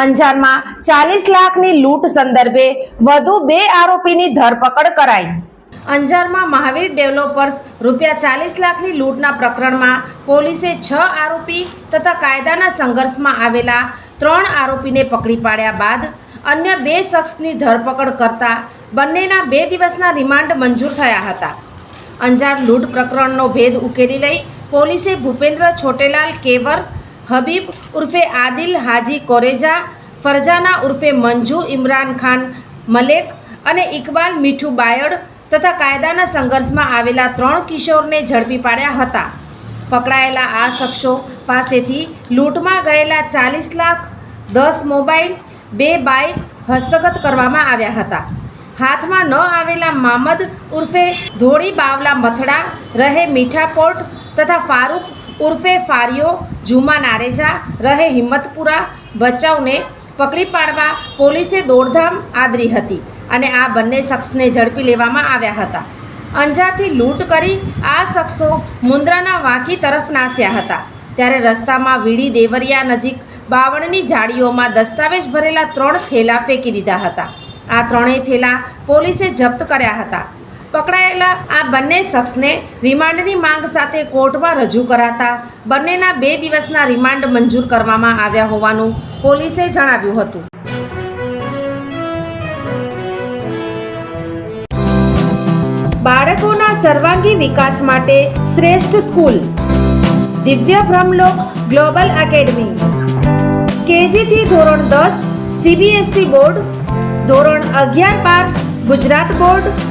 અંજારમાં ચાલીસ લાખની લૂંટ સંદર્ભે વધુ બે આરોપીની ધરપકડ કરાઈ. અંજારમાં મહાવીર ડેવલપર્સ રૂપિયા ચાલીસ લાખની લૂંટના પ્રકરણમાં પોલીસે છ આરોપી તથા કાયદાના સંઘર્ષમાં આવેલા ત્રણ આરોપીને પકડી પાડ્યા બાદ અન્ય બે શખ્સની ધરપકડ કરતા બંનેના બે દિવસના રિમાન્ડ મંજૂર થયા હતા. અંજાર લૂંટ પ્રકરણનો ભેદ ઉકેલી લઈ પોલીસે ભૂપેન્દ્ર છોટેલાલ કેવર હબીબ ઉર્ફે આદિલ, હાજી કોરેજા, ફરજાના ઉર્ફે મંજુ, ઇમરાન ખાન, મલેક અને ઇકબાલ, મીઠુ બાયડ તથા કાયદાના સંઘર્ષમાં આવેલા ત્રણ કિશોરને ઝડપી પાડ્યા હતા. પકડાયેલા આ શખ્સો પાસેથી લૂંટમાં ગયેલા ચાલીસ લાખ દસ મોબાઈલ, બે બાઇક હસ્તગત કરવામાં આવ્યા હતા. હાથમાં ન આવેલા મામદ ઉર્ફે ધોળી બાવલા મથડા, રહે મીઠાપોર્ટ તથા ફારૂક ઉર્ફે ફારિયો જુમા નારેજા, રહે હિંમતપુરા બચાવને પકડી પાડવા પોલીસે દોડધામ આદરી હતી અને આ બંને શખ્સને ઝડપી લેવામાં આવ્યા હતા. અંજારથી લૂંટ કરી આ શખ્સો મુન્દ્રાના વાંકી તરફ નાસ્યા હતા. ત્યારે રસ્તામાં વીડી દેવરિયા નજીક બાવણની જાળીઓમાં દસ્તાવેજ ભરેલા ત્રણ થેલા ફેંકી દીધા હતા. આ ત્રણેય થેલા પોલીસે જપ્ત કર્યા હતા. પકડાયેલા આ બંને શખ્સને રિમાન્ડની માંગ સાથે કોર્ટમાં રજૂ કરાતા બંનેના બે દિવસના રિમાન્ડ મંજૂર કરવામાં આવ્યા હોવાનું પોલીસે જણાવ્યું હતું. બાળકોના સર્વાંગી વિકાસ માટે શ્રેષ્ઠ સ્કૂલ. દિવ્ય બ્રહ્મલોક ગ્લોબલ એકેડમી. કેજીથી ધોરણ દસ સીબીએસઈ બોર્ડ. ધોરણ અગિયાર બાર, Gujarat board.